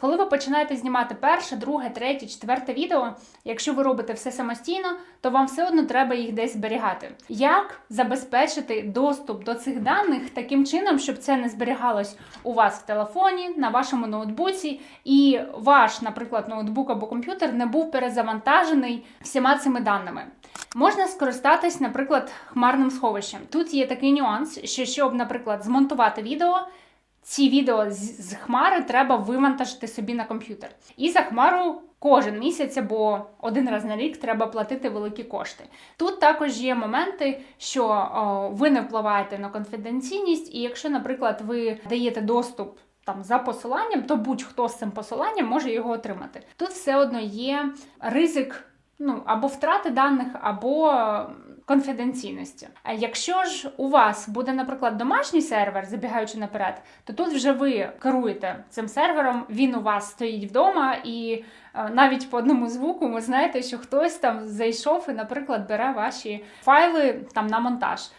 Коли ви починаєте знімати перше, друге, третє, четверте відео, якщо ви робите все самостійно, то вам все одно треба їх десь зберігати. Як забезпечити доступ до цих даних таким чином, щоб це не зберігалось у вас в телефоні, на вашому ноутбуці, і ваш, наприклад, ноутбук або комп'ютер не був перезавантажений всіма цими даними? Можна скористатись, наприклад, хмарним сховищем. Тут є такий нюанс, що щоб, наприклад, змонтувати відео, ці відео з, хмари треба вивантажити собі на комп'ютер. І за хмару кожен місяць або один раз на рік треба платити великі кошти. Тут також є моменти, що о, ви не впливаєте на конфіденційність, і якщо, наприклад, ви даєте доступ. Там за посиланням, то будь-хто з цим посиланням може його отримати. Тут все одно є ризик ну або втрати даних, або конфіденційності. Якщо ж у вас буде, наприклад, домашній сервер, забігаючи наперед, то тут вже ви керуєте цим сервером, він у вас стоїть вдома, і е, навіть по одному звуку ви знаєте, що хтось там зайшов і, наприклад, бере ваші файли там на монтаж.